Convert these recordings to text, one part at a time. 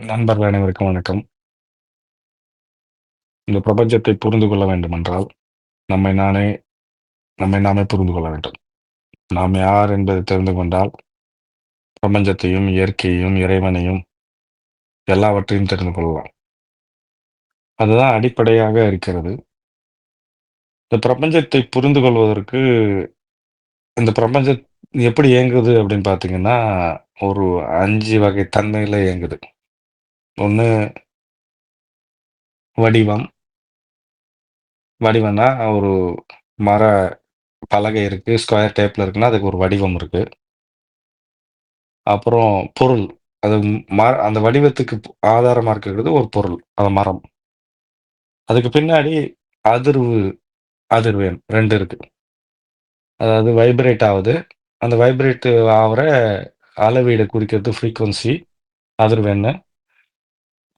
நண்பர்கள் அனைவருக்கும் வணக்கம். இந்த பிரபஞ்சத்தை புரிந்து கொள்ள வேண்டுமென்றால், நம்மை நானே நம்மை நாமே புரிந்து கொள்ள வேண்டும். நாம் யார் என்பதை தெரிந்து கொண்டால், பிரபஞ்சத்தையும், இயற்கையையும், இறைவனையும் எல்லாவற்றையும் தெரிந்து கொள்ளலாம். அதுதான் அடிப்படையாக இருக்கிறது. இந்த பிரபஞ்சத்தை புரிந்து கொள்வதற்கு, இந்த பிரபஞ்சம் எப்படி இயங்குது அப்படின்னு பார்த்தீங்கன்னா, ஒரு 5 வகை தன்மையில இயங்குது. ஒன்று வடிவம். வடிவம்னா, ஒரு மர பலகை இருக்கு. ஸ்கொயர் டைப்ல இருக்குன்னா, அதுக்கு ஒரு வடிவம் இருக்கு. அப்புறம் பொருள். அது ம அந்த வடிவத்துக்கு ஆதாரமா இருக்கிறது ஒரு பொருள். அது மரம். அதுக்கு பின்னாடி அதிர்வு, அதிர்வெண் 2 இருக்கு. அதாவது வைப்ரேட் ஆவுது. அந்த வைப்ரேட் ஆவுற அளவீட குறிக்கிறது ஃப்ரீக்வென்சி, அதிர்வெண்ணு.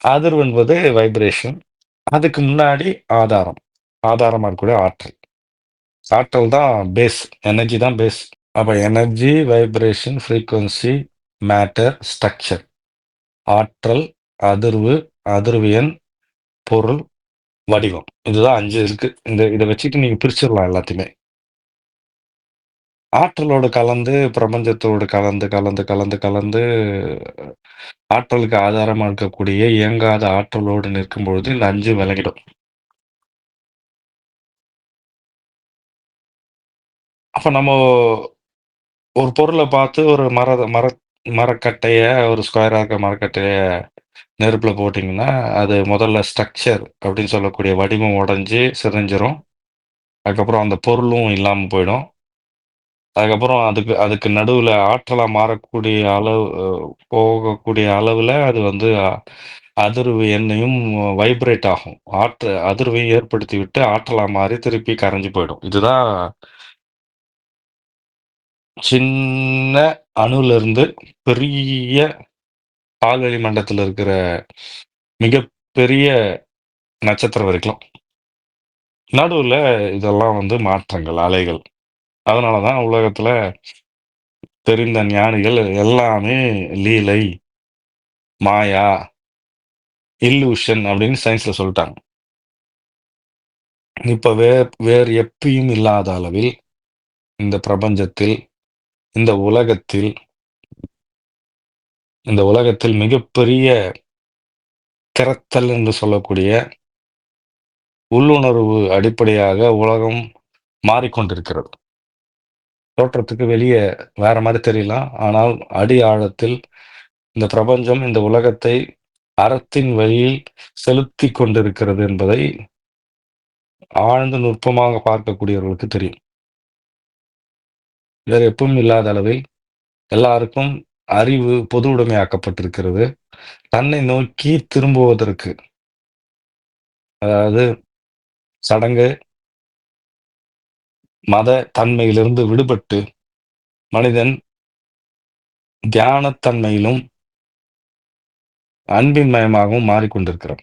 அதிர்வு என்பது வைப்ரேஷன். அதுக்கு முன்னாடி ஆதாரம். ஆதாரமாக இருக்கக்கூடிய ஆற்றல். ஆற்றல் தான் பேஸ். எனர்ஜி தான் பேஸ். அப்போ energy, vibration, frequency matter, structure. ஆற்றல், அதிர்வு, அதிர்வு எண், பொருள், வடிவம். இதுதான் அஞ்சு இருக்கு. இந்த இதை வச்சுட்டு நீங்கள் பிரிச்சிடலாம் எல்லாத்தையுமே. ஆற்றலோடு கலந்து, பிரபஞ்சத்தோடு கலந்து, கலந்து, கலந்து, கலந்து ஆற்றலுக்கு ஆதாரமா இருக்கக்கூடிய இயங்காத ஆற்றலோடு நிற்கும்பொழுது, இந்த 5 விலகிடும். அப்ப நம்ம ஒரு பொருள பார்த்து ஒரு மர மர மரக்கட்டைய, ஒரு ஸ்கொயரா இருக்க மரக்கட்டைய நெருப்புல போட்டீங்கன்னா, அது முதல்ல ஸ்ட்ரக்சர் அப்படின்னு சொல்லக்கூடிய வடிவம் உடைஞ்சு சிதைஞ்சிரும். அதுக்கப்புறம் அந்த பொருளும் இல்லாம போயிடும். அதுக்கப்புறம் அதுக்கு அதுக்கு நடுவுல ஆற்றலா மாறக்கூடிய அளவு போகக்கூடிய அளவுல அது வந்து அதிர்வு எண்ணையும் வைப்ரேட் ஆகும். ஆற்று அதிர்வை ஏற்படுத்திவிட்டு ஆற்றலா மாறி திருப்பி கரைஞ்சு போயிடும். இதுதான் சின்ன அணுவிலிருந்து பெரிய பால்வெளி மண்டலத்தில இருக்கிற மிகப்பெரிய நட்சத்திரம் வரைக்கும். நடுவுல இதெல்லாம் வந்து மாற்றங்கள், அலைகள். அதனால தான் உலகத்தில தெரிந்த ஞானிகள் எல்லாமே லீலை, மாயா, இல்லூஷன் அப்படின்னு சயின்ஸ்ல சொல்லிட்டாங்க இப்ப வே வேறு எப்பயும் இல்லாத அளவில் இந்த பிரபஞ்சத்தில், இந்த உலகத்தில் இந்த உலகத்தில் மிகப்பெரிய திறத்தல் என்று சொல்லக்கூடிய உள்ளுணர்வு அடிப்படையாக உலகம் மாறிக்கொண்டிருக்கிறது. தோற்றத்துக்கு வெளியே வேற மாதிரி தெரியலாம். ஆனால் அடி ஆழத்தில் இந்த பிரபஞ்சம் இந்த உலகத்தை அறத்தின் வழியில் செலுத்தி கொண்டிருக்கிறது என்பதை ஆழ்ந்து நுட்பமாக பார்க்கக்கூடியவர்களுக்கு தெரியும். வேறு எப்பவும் இல்லாத அளவில் எல்லாருக்கும் அறிவு பொது உடைமையாக்கப்பட்டிருக்கிறது. தன்னை நோக்கி திரும்புவதற்கு அதாவது சடங்கு மத தன்மையிலிருந்து விடுபட்டு, மனிதன் தியானத்தன்மையிலும் அன்பின் மயமாகவும் மாறிக்கொண்டிருக்கிறான்.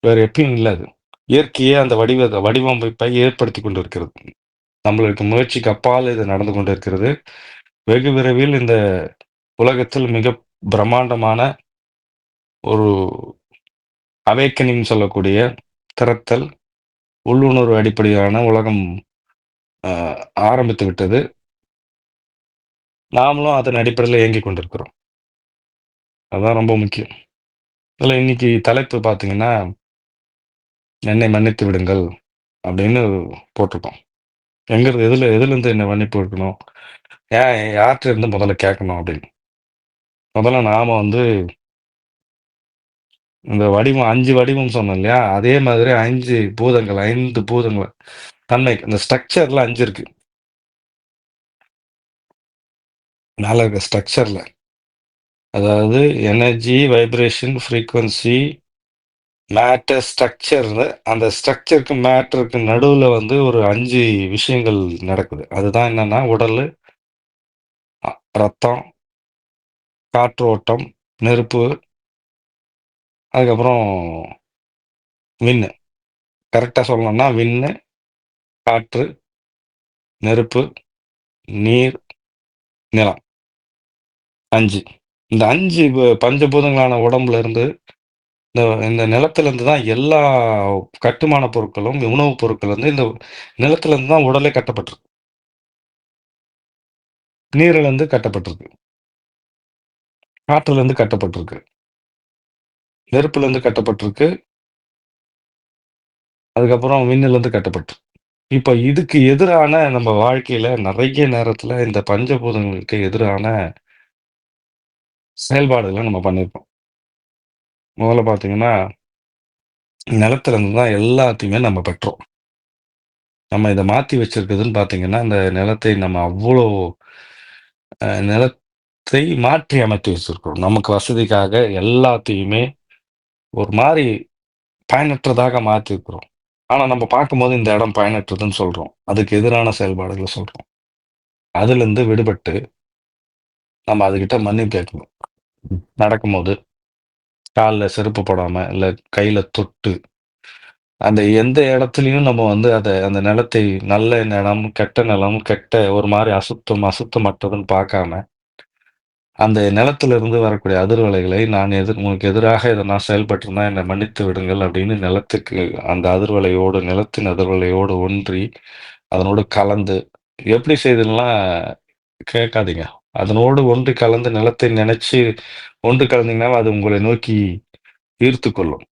வேறு எப்பயும் இல்லை அது. இயற்கையே அந்த வடிவ வடிவமைப்பை ஏற்படுத்திக் கொண்டிருக்கிறது. நம்மளுக்கு முயற்சிக்கு அப்பால் இது நடந்து கொண்டிருக்கிறது. வெகு விரைவில் இந்த உலகத்தில் மிக பிரம்மாண்டமான ஒரு அவேக்கனிங் சொல்லக்கூடிய திறத்தல், உள்ளுணர்வு அடிப்படையிலான உலகம் ஆரம்பித்து விட்டது. நாமளும் அதன் அடிப்படையில் இயங்கிக் கொண்டிருக்கிறோம். அதுதான் ரொம்ப முக்கியம். இதில் இன்னைக்கு தலைப்பு பார்த்தீங்கன்னா, "என்னை மன்னித்து விடுங்கள்" அப்படின்னு போட்டிருக்கோம். எங்கிறது எதில் எதுலேருந்து என்னை மன்னிப்பு எடுக்கணும்? ஏன் யார்கிட்ட இருந்து முதல்ல கேட்கணும் அப்படின்னு. முதல்ல நாம் வந்து இந்த வடிவம் அஞ்சு வடிவம் சொன்னோம் இல்லையா? அதே மாதிரி அஞ்சு பூதங்கள் ஐந்து பூதங்கள் தன்மை. இந்த ஸ்ட்ரக்சர்ல அஞ்சு இருக்கு. மேல இருக்க ஸ்ட்ரக்சர்ல. அதாவது energy, vibration, frequency, matter, structure அந்த ஸ்ட்ரக்சருக்கு, மேட்டருக்கு நடுவில் வந்து ஒரு அஞ்சு விஷயங்கள் நடக்குது. அதுதான் என்னன்னா, உடல் ரத்தம், காற்றோட்டம், நெருப்பு அதுக்கப்புறம் விண்ணு. கரெக்டாக சொல்லணும்னா விண்ணு, காற்று, நெருப்பு, நீர், நிலம். அஞ்சு இந்த அஞ்சு பஞ்சபூதங்களான உடம்புல இருந்து, இந்த இந்த நிலத்துலேருந்து தான் எல்லா கட்டுமான பொருட்களும், உணவுப் பொருட்கள் வந்து இந்த நிலத்துலேருந்து தான் உடலே கட்டப்பட்டிருக்கு. நீரிலிருந்து கட்டப்பட்டிருக்கு. காற்றுலேருந்து கட்டப்பட்டிருக்கு. நெருப்புல இருந்து கட்டப்பட்டிருக்கு. அதுக்கப்புறம் மின்னிலேருந்து இருந்து கட்டப்பட்டிருக்கு. இப்ப இதுக்கு எதிரான நம்ம வாழ்க்கையில நிறைய நேரத்துல இந்த பஞ்சபூதங்களுக்கு எதிரான செயல்பாடுகளை நம்ம பண்ணியிருப்போம். முதல்ல பார்த்தீங்கன்னா, நிலத்துலேருந்து தான் எல்லாத்தையுமே நம்ம பெற்றோம். நம்ம இதை மாத்தி வச்சிருக்குதுன்னு பார்த்தீங்கன்னா, இந்த நிலத்தை நம்ம அவ்வளோ நிலத்தை மாற்றி அமைத்து வச்சிருக்கிறோம். நமக்கு வசதிக்காக எல்லாத்தையுமே ஒரு மாதிரி பயனற்றதாக மாற்றிருக்கிறோம். ஆனால் நம்ம பார்க்கும்போது இந்த இடம் பயனற்றதுன்னு சொல்கிறோம் அதுக்கு எதிரான செயல்பாடுகளை சொல்கிறோம் அதுலேருந்து விடுபட்டு நம்ம அதுக்கிட்ட மன்னிப்பு கேட்கணும். நடக்கும்போது, காலில் செருப்பு போடாமல் இல்லை கையில் தொட்டு, அந்த எந்த இடத்துலையும் நம்ம வந்து அதை அந்த நிலத்தை நல்ல நிலம், கெட்ட நிலம், கெட்ட ஒரு மாதிரி அசுத்தம், அசுத்தமற்றதுன்னு பார்க்காம, அந்த நிலத்திலிருந்து வரக்கூடிய அதிர்வலைகளை நான் எதிர் உனக்கு எதிராக இதை நான் செயல்பட்டிருந்தா என்னை மன்னித்து விடுங்கள் அப்படின்னு நிலத்துக்கு அந்த அதிர்வலையோடு, நிலத்தின் அதிர்வலையோடு ஒன்றி, அதனோடு கலந்து, எப்படி செய்துலாம் கேட்காதீங்க. அதனோடு ஒன்றி கலந்து நிலத்தை நினைச்சு ஒன்று கலந்தீங்கன்னா அது உங்களை நோக்கி ஈர்த்து கொள்ளும்.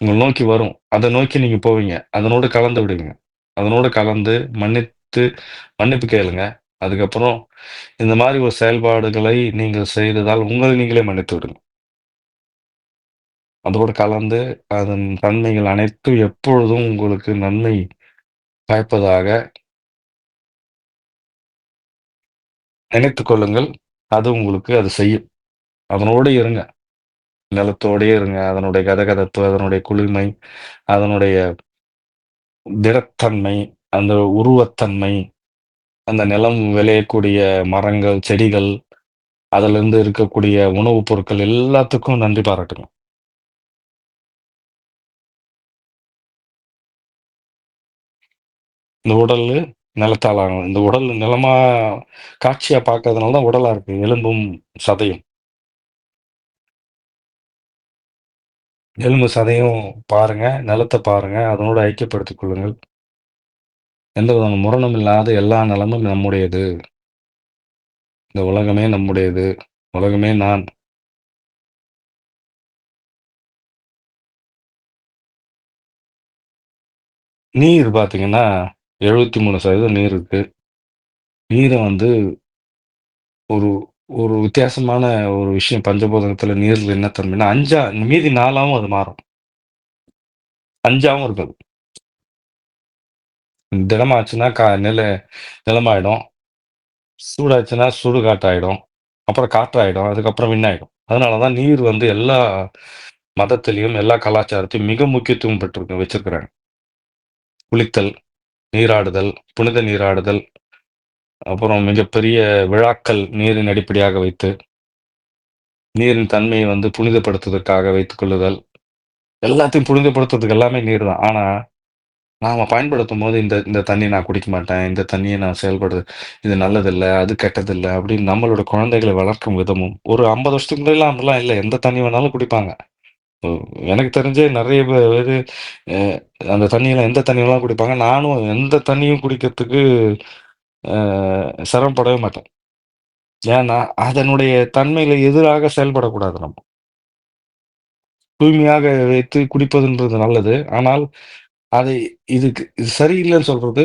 உங்களை நோக்கி வரும். அதை நோக்கி நீங்க போவீங்க. அதனோடு கலந்து விடுவீங்க. அதனோடு கலந்து மன்னித்து மன்னிப்பு கேளுங்க. அதுக்கப்புறம் இந்த மாதிரி ஒரு செயல்பாடுகளை நீங்கள் செய்ததால் உங்களை நீங்களே மன்னித்து விடுங்க. அதோடு கலந்து அதன் தன்மைகள் அனைத்தும் எப்பொழுதும் உங்களுக்கு நன்மை பயப்பதாக நினைத்து கொள்ளுங்கள். அது உங்களுக்கு அது செய்யும். அதனோடு இருங்க. நிலத்தோடயே இருங்க. அதனுடைய கதகதப்பு, அதனுடைய குளிர்மை அதனுடைய திடத்தன்மை, அந்த உருவத்தன்மை, அந்த நிலம் விளையக்கூடிய மரங்கள், செடிகள், அதிலிருந்து இருக்கக்கூடிய உணவுப் பொருட்கள் எல்லாத்துக்கும் நன்றி பாராட்டுங்க. இந்த உடலு நிலத்தால் ஆனது. இந்த உடல் நிலமா காட்சியா பார்க்கறதுனால தான் உடலா இருக்கு. எலும்பும், சதையும். எலும்பு, சதையும் பாருங்க. நிலத்த பாருங்க. அதனோடு ஐக்கியப்படுத்திக் கொள்ளுங்கள். எந்த விதமான முரணும் இல்லாத எல்லா நலமும் நம்முடையது. இந்த உலகமே நம்முடையது. உலகமே நான். நீர் பார்த்தீங்கன்னா, 73% நீர் இருக்கு. நீரை வந்து ஒரு ஒரு வித்தியாசமான ஒரு விஷயம் பஞ்சபூதத்துல நீரில் என்ன தன்மைன்னா, அஞ்சா மீதி நாலாவும் அது மாறும். 5ஆவும் இருக்காது. திடமாச்சுன்னா கா நில நிலமாயிடும். சூடாச்சுன்னா சுடுகாட்டாயிடும். அப்புறம் காற்றாயிடும். அதுக்கப்புறம் விண்ணாயிடும். அதனால தான் நீர் வந்து எல்லா மதத்திலையும் எல்லா கலாச்சாரத்தையும் மிக முக்கியத்துவம் பெற்றிருக்கு வச்சிருக்கிறாங்க. குளித்தல், நீராடுதல், புனித நீராடுதல், அப்புறம் மிகப்பெரிய விழாக்கள் நீரின் அடிப்படையாக வைத்து, நீரின் தன்மையை வந்து புனிதப்படுத்துவதற்காக வைத்துக் கொள்ளுதல். எல்லாத்தையும் புனிதப்படுத்துறதுக்கு எல்லாமே நீர் தான். ஆனால் நாம பயன்படுத்தும்போது இந்த இந்த தண்ணியை நான் குடிக்க மாட்டேன். இந்த தண்ணீய நான் செயல்படுது இது நல்லதில்ல, அது கெட்டதில்ல அப்படின்னு நம்மளோட குழந்தைகள வளர்க்கும் விதமும், ஒரு 50 வருஷத்துக்கு முன்னாடிலாம் அப்படிலாம் இல்ல. எந்த தண்ணி வேணாலும் குடிப்பாங்க. ஒ எனக்கு தெரிஞ்சு நெறைய பேரு அ அந்த தண்ணியெல்லாம் எந்த தண்ணி வேணாலும் குடிப்பாங்க. நானும் எந்த தண்ணியும் குடிக்கிறதுக்கு அ சிரமப்படவே மாட்டேன். ஏன்னா, அதனுடைய தன்மையில எதிராக செயல்படக்கூடாது நம்ம. தூய்மையாக வைத்து குடிப்பதுன்றது நல்லது. ஆனால், அதை இதுக்கு இது சரியில்லைன்னு சொல்றது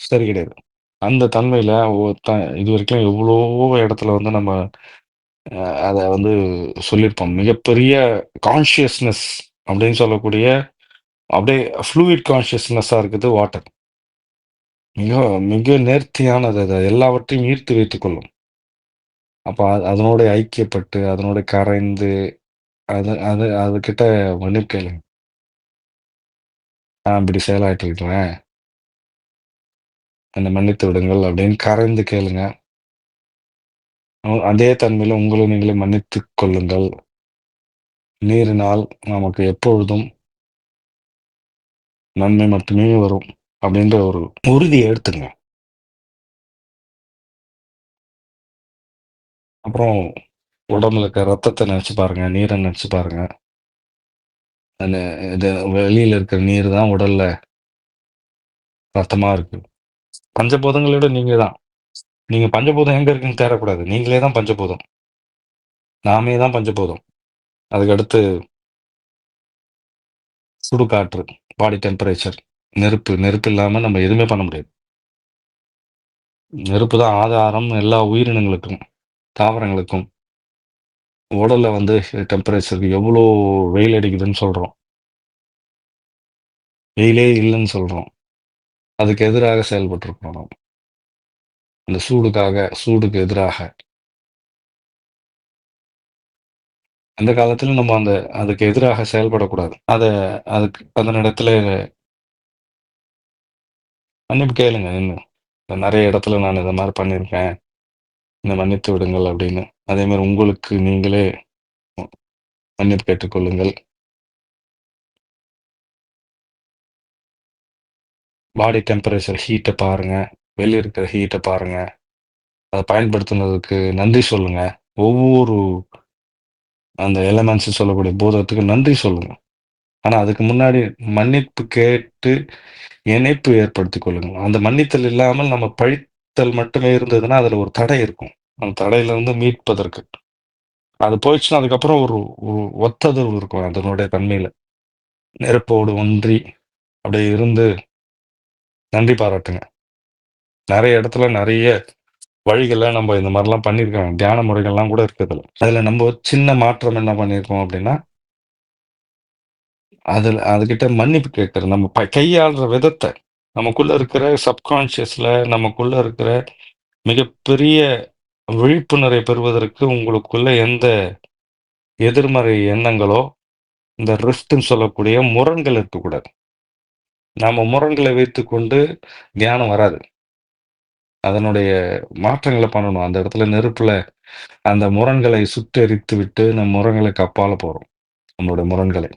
சரி கிடையாது. அந்த தன்மையில ஒ த இதுவரைக்கும் எவ்வளவோ இடத்துல வந்து நம்ம அ அத வந்து சொல்லியிருப்போம். மிகப்பெரிய கான்ஷியஸ்னஸ் அப்படின்னு சொல்லக்கூடிய அப்படியே ஃப்ளூயிட் கான்ஷியஸ்னஸ்ஸா இருக்குது வாட்டர். மிக மிக நேர்த்தியானது அது. எல்லாவற்றையும் ஈர்த்து வைத்துக் கொள்ளும். அப்ப அ அதனோட ஐக்கியப்பட்டு, அதனோட கரைந்து, அது அது அதுகிட்ட மன்னிப்பு கேளுங்க. நான் இப்படி செயலாற்றி இருக்கிறேன். என்னை மன்னித்து விடுங்கள் அப்படின்னு கரைந்து கேளுங்க. அ அதே தன்மையில உங்களை நீங்களே மன்னித்துக் கொள்ளுங்கள். நீரினால் நமக்கு எப்பொழுதும் நன்மை மட்டுமே வரும். அப்படின்ற ஒரு உறுதிய எடுத்துங்க. அப்புறம் உடம்புல இருக்க ரத்தத்த நெனச்சு பாருங்க. நீர நெனச்சு பாருங்க. அந்த இது வெளியில் இருக்கிற நீர் தான் உடல்ல ரத்தமாக இருக்கு. பஞ்சபூதங்களோட நீங்கள் தான். நீங்கள் பஞ்சபூதம் எங்கே இருக்குன்னு தேடக்கூடாது. நீங்களே தான் பஞ்சபூதம். நாமே தான் பஞ்சபூதம். அதுக்கடுத்து சுடுகாற்று, பாடி டெம்பரேச்சர், நெருப்பு. நெருப்பு இல்லாமல் நம்ம எதுவுமே பண்ண முடியாது. நெருப்பு தான் ஆதாரம் எல்லா உயிரினங்களுக்கும், தாவரங்களுக்கும். உடல்ல வந்து டெம்பரேச்சருக்கு எவ்வளோ வெயில் அடிக்குதுன்னு சொல்கிறோம் வெயிலே இல்லைன்னு சொல்கிறோம் அதுக்கு எதிராக செயல்பட்டுருக்கோம் நாம். அந்த சூடுக்காக சூடுக்கு எதிராக. அந்த காலத்தில் நம்ம அந்த அதுக்கு எதிராக செயல்படக்கூடாது. அதை அதுக்கு அதனிடத்துல மன்னிப்பு கேளுங்க இன்னும். நிறைய இடத்துல நான் இந்த மாதிரி பண்ணியிருக்கேன். இந்த மன்னித்து விடுங்கள் அப்படின்னு. அதே மாதிரி உங்களுக்கு நீங்களே மன்னிப்பு கேட்டுக்கொள்ளுங்கள். பாடி டெம்பரேச்சர் ஹீட்டை பாருங்க. வெளியே இருக்கிற ஹீட்டை பாருங்க. அதை பயன்படுத்துனதுக்கு நன்றி சொல்லுங்க. ஒவ்வொரு அந்த எலமெண்ட்ஸ் சொல்லக்கூடிய போதத்துக்கு நன்றி சொல்லுங்க. ஆனால் அதுக்கு முன்னாடி மன்னிப்பு கேட்டு இணைப்பு ஏற்படுத்தி கொள்ளுங்கள். அந்த மன்னித்தல் இல்லாமல் நம்ம பழித்தல் மட்டுமே இருந்ததுன்னா, அதில் ஒரு தடை இருக்கும். அந்த தடையிலிருந்து மீட்பதற்கு. அது போயிடுச்சுன்னா, அதுக்கப்புறம் ஒரு ஒரு ஒத்ததிர்வு இருக்கும் அதனுடைய தன்மையில. நெருப்போடு ஒன்றி அப்படியே இருந்து நன்றி பாராட்டுங்க. நிறைய இடத்துல நிறைய வழிகளை நம்ம இந்த மாதிரிலாம் பண்ணியிருக்காங்க. தியான முறைகள்லாம் கூட இருக்கிறதுல அதில் நம்ம ஒரு சின்ன மாற்றம் என்ன பண்ணியிருக்கோம் அப்படின்னா அதில் அதுக்கிட்ட மன்னிப்பு கேட்குறது நம்ம ப கையாளுற விதத்தை நமக்குள்ளே இருக்கிற சப்கான்ஷியஸில் நமக்குள்ளே இருக்கிற மிகப்பெரிய விழிப்புணர்வை பெறுவதற்கு உங்களுக்குள்ள எந்த எதிர்மறை எண்ணங்களோ, இந்த ரிஃப்ட்ன்னு சொல்லக்கூடிய முரண்கள் இருக்கக்கூடாது. நாம முரண்களை வைத்துக்கொண்டு தியானம் வராது. அதனுடைய மாற்றங்களை பண்ணணும். அந்த இடத்துல நெருப்புல அந்த முரண்களை சுட்டெரித்து விட்டு, நம் முரண்களுக்கு அப்பால போறோம். நம்மளுடைய முரண்களை.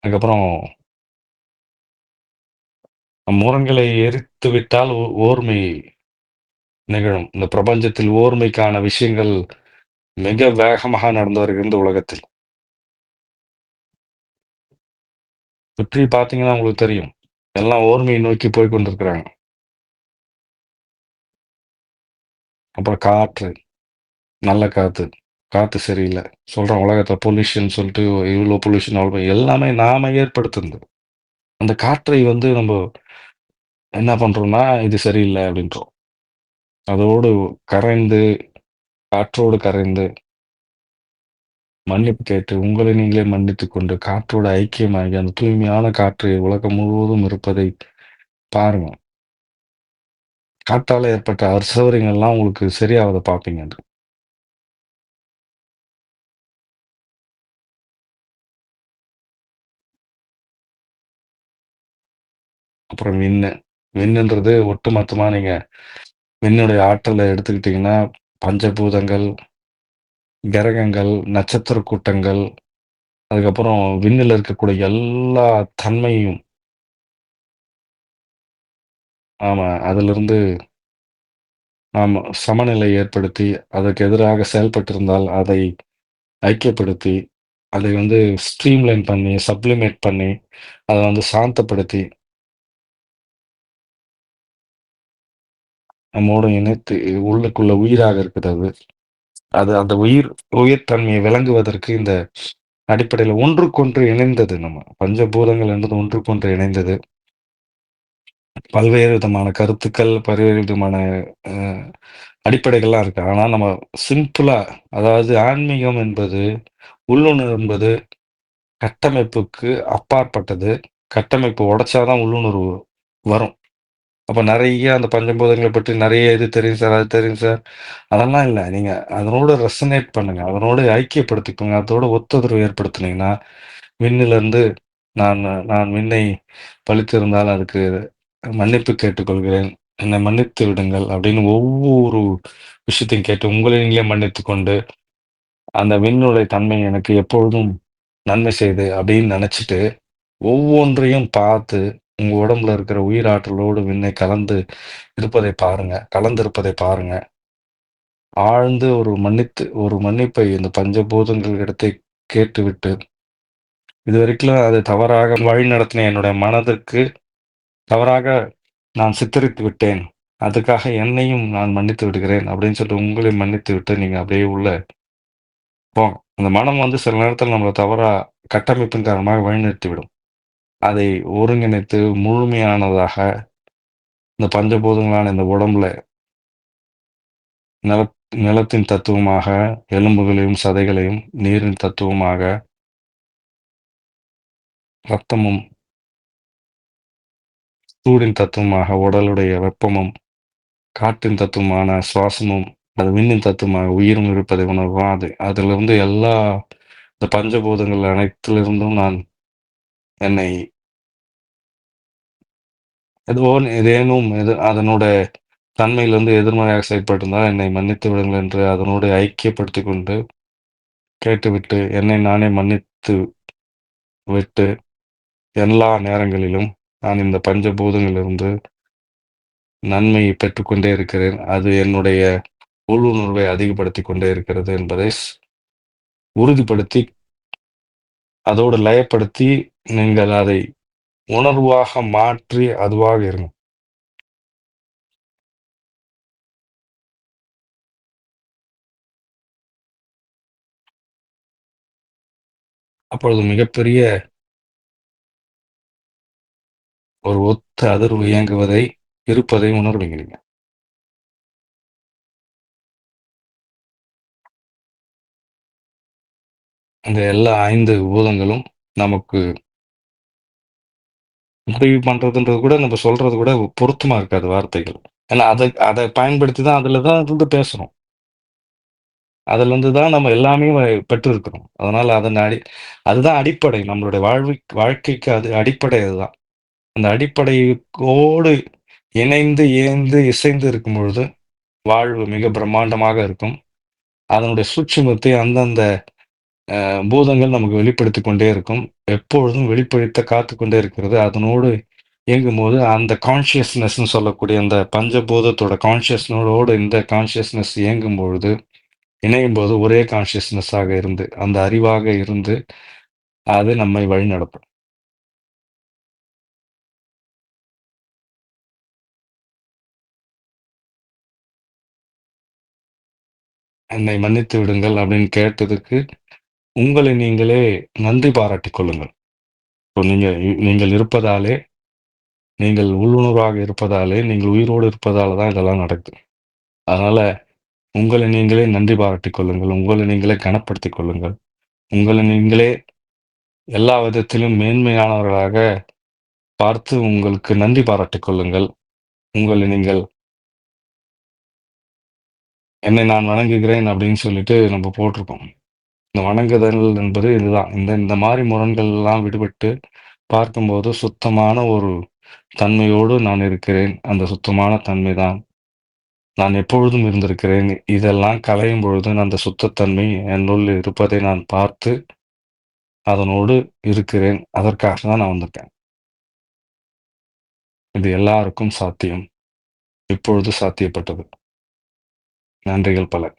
அதுக்கப்புறம் முரண்களை எரித்து விட்டால் ஓ ஓர்மை நிகழும். இந்த பிரபஞ்சத்தில் ஓர்மைக்கான விஷயங்கள் மிக வேகமாக நடந்து வருகின்ற உலகத்தில். சுற்றி பார்த்தீங்கன்னா உங்களுக்கு தெரியும். எல்லாம் ஓர்மையை நோக்கி போய் கொண்டிருக்கிறாங்க. அப்புறம் காற்று. நல்ல காத்து. காத்து சரியில்ல. சொல்கிறோம் உலகத்துல பொல்யூஷன் சொல்லிட்டு இவ்ளோ பொல்யூஷன் அவ்ளோ எல்லாமே நாம ஏற்படுத்துனது. அந்த காற்றை வந்து நம்ப என்ன பண்றோம்னா, இது சரியில்ல அப்படின்றோம். அதோடு கரைந்து, காற்றோடு கரைந்து மன்னிப்பு கேட்டு, உங்களை நீங்களே மன்னித்துக் கொண்டு, காற்றோடு ஐக்கியமாகி, அந்த தூய்மையான காற்று உலகம் முழுவதும் இருப்பதை பாருங்க. காற்றால ஏற்பட்ட அசௌகரியங்கள்லாம் உங்களுக்கு சரியாவத பார்ப்பீங்க. அப்புறம் விண்ணு. விண்ணுன்றது ஒட்டுமொத்தமா நீங்க விண்ணுடைய ஆற்றலை எடுத்துக்கிட்டிங்கன்னா பஞ்சபூதங்கள், கிரகங்கள், நட்சத்திர கூட்டங்கள், அதுக்கப்புறம் விண்ணில் இருக்கக்கூடிய எல்லா தன்மையும். ஆமாம் அதிலிருந்து நாம் சமநிலை ஏற்படுத்தி, அதற்கு எதிராக செயல்பட்டிருந்தால், அதை ஐக்கியப்படுத்தி, அதை வந்து ஸ்ட்ரீம்லைன் பண்ணி, சப்ளிமேட் பண்ணி, அதை வந்து சாந்தப்படுத்தி நம்மோடு இணைத்து உள்ளுக்குள்ள உயிராக இருக்குது அது. அது அந்த உயிர் உயிர் தன்மையை விளங்குவதற்கு இந்த அடிப்படையில ஒன்றுக்கொன்று இணைந்தது நம்ம. பஞ்சபூதங்கள் என்பது ஒன்றுக்கொன்று இணைந்தது. பல்வேறு விதமான கருத்துக்கள், பல்வேறு விதமான அடிப்படைகள்லாம் இருக்கு. ஆனா நம்ம சிம்பிளா அதாவது ஆன்மீகம் என்பது, உள்ளுணர்வு என்பது கட்டமைப்புக்கு அப்பாற்பட்டது. கட்டமைப்பு உடைச்சாதான் உள்ளுணர்வு வரும். அப்போ நிறைய அந்த பஞ்சபூதங்களை பற்றி நிறைய இது தெரியும் சார், அது தெரியும் சார். அதெல்லாம் இல்லை நீங்கள் அதனோட ரெசனேட் பண்ணுங்க. அதனோட ஐக்கியப்படுத்திக்கோங்க. அதோட ஒத்துதர்வு ஏற்படுத்துனீங்கன்னா, விண்ணிலிருந்து நான் நான் விண்ணை பழித்திருந்தால் அதுக்கு மன்னிப்பு கேட்டுக்கொள்கிறேன். என்னை மன்னித்து விடுங்கள் அப்படின்னு ஒவ்வொரு விஷயத்தையும் கேட்டு உங்களை நீங்களே மன்னித்து கொண்டு, அந்த விண்ணுடைய தன்மை எனக்கு எப்பொழுதும் நன்மை செய்து அப்படின்னு நினச்சிட்டு ஒவ்வொன்றையும் பார்த்து, உங்க உடம்புல இருக்கிற உயிர் ஆற்றலோடு விண்ணை கலந்து இருப்பதை பாருங்க. கலந்திருப்பதை பாருங்க. ஆழ்ந்து ஒரு மன்னித்து ஒரு மன்னிப்பை இந்த பஞ்சபூதங்களிடத்தை கேட்டுவிட்டு இதுவரைக்கும் அது தவறாக வழி நடத்தின என்னுடைய மனதிற்கு தவறாக நான் சித்தரித்து விட்டேன் அதுக்காக என்னையும் நான் மன்னித்து விடுகிறேன் அப்படின்னு சொல்லிட்டு உங்களையும் மன்னித்து விட்டு நீங்க அப்படியே உள்ள போங்க அந்த மனம் வந்து சில நேரத்தில் நம்மளை தவறாக கட்டமைப்பின் காரணமாக வழிநிறுத்தி விடும் அதை ஒருங்கிணைத்து முழுமையானதாக இந்த பஞ்சபூதங்களான இந்த உடம்புல நில நிலத்தின் தத்துவமாக எலும்புகளையும் சதைகளையும் நீரின் தத்துவமாக ரத்தமும் சூடின் தத்துவமாக உடலுடைய வெப்பமும் காட்டின் தத்துவமான சுவாசமும் அது விண்ணின் தத்துவமாக உயிரும் இருப்பதை உணர்வோம். அது அதிலிருந்து எல்லா இந்த பஞ்சபூதங்கள் அனைத்திலிருந்தும் நான் என்னை எதுவோ ஏதேனும் எது அதனோட தன்மையிலிருந்து எதிர்மறையாக செயல்பட்டிருந்தால் என்னை மன்னித்து விடுங்கள் என்று அதனோடு ஐக்கியப்படுத்தி கொண்டு கேட்டுவிட்டு என்னை நானே மன்னித்து விட்டு எல்லா நேரங்களிலும் நான் இந்த பஞ்சபூதங்களிலிருந்து நன்மையை பெற்றுக்கொண்டே இருக்கிறேன். அது என்னுடைய உள்ளுணர்வை அதிகப்படுத்தி கொண்டே இருக்கிறது என்பதை உறுதிப்படுத்தி அதோடு லயப்படுத்தி நீங்கள் அதை உணர்வாக மாற்றி அதுவாக இருங்க. அப்பொழுது மிகப்பெரிய ஒரு ஒத்த அதிர்வு இயங்குவதை இருப்பதை உணர்வீங்க. நீங்க இந்த எல்லா ஐந்து பூதங்களும் நமக்கு முடிவு பண்றதுன்றது கூட நம்ம சொல்றது கூட பொருத்தமா இருக்காது வார்த்தைகள். ஏன்னா அதை அதை பயன்படுத்தி தான் அதுல தான் இருந்து பேசுறோம் அதுல இருந்து தான் நம்ம எல்லாமே பெற்றிருக்கிறோம். அதனால் அதனால அதன் அடி அதுதான் அடிப்படை. நம்மளுடைய வாழ்வை வாழ்க்கைக்கு அது அடிப்படை அதுதான். அந்த அடிப்படையோடு இணைந்து ஏந்து இசைந்து இருக்கும் பொழுது வாழ்வு மிக பிரம்மாண்டமாக இருக்கும். அதனுடைய சூட்சுமத்தை அந்தந்த பூதங்கள் நமக்கு வெளிப்படுத்தி கொண்டே இருக்கும். எப்பொழுதும் வெளிப்படுத்த காத்து கொண்டே இருக்கிறது. அதனோடு இயங்கும்போது அந்த கான்சியஸ்னஸ்ன்னு சொல்லக்கூடிய அந்த பஞ்சபூதத்தோட கான்சியஸ்னோடு இந்த கான்சியஸ்னஸ் இயங்கும் பொழுது இணையும் போது ஒரே கான்சியஸ்னஸாக இருந்து அந்த அறிவாக இருந்து அது நம்மை வழிநடத்தும். என்னை மன்னித்து விடுங்கள் அப்படின்னு கேட்டதுக்கு உங்களை நீங்களே நன்றி பாராட்டிக் கொள்ளுங்கள். இப்போ நீங்கள் நீங்கள் இருப்பதாலே நீங்கள் உள்ளுணர்வாக இருப்பதாலே நீங்கள் உயிரோடு இருப்பதால தான் இதெல்லாம் நடக்குது அதனால் உங்களை நீங்களே நன்றி பாராட்டிக் கொள்ளுங்கள். உங்களை நீங்களே கனப்படுத்திக் கொள்ளுங்கள். உங்களை நீங்களே எல்லா விதத்திலும் மேன்மையானவர்களாக பார்த்து உங்களுக்கு நன்றி பாராட்டிக் கொள்ளுங்கள். உங்களை நீங்கள் என்னை நான் வணங்குகிறேன் அப்படின்னு சொல்லிட்டு நம்ம போட்டிருக்கோம். இந்த வணங்குதல் என்பது இதுதான். இந்த இந்த மாதிரி முரண்கள் எல்லாம் விடுபட்டு பார்க்கும்போது சுத்தமான ஒரு தன்மையோடு நான் இருக்கிறேன். அந்த சுத்தமான தன்மை தான் நான் எப்பொழுதும் இருந்திருக்கிறேன். இதெல்லாம் கலையும் பொழுது அந்த சுத்தத்தன்மை என்னுள் இருப்பதை நான் பார்த்து அதனோடு இருக்கிறேன். அதற்காக தான் நான் வந்திருக்கேன். இது எல்லாருக்கும் சாத்தியம். இப்பொழுது சாத்தியப்பட்டது. நன்றிகள் பல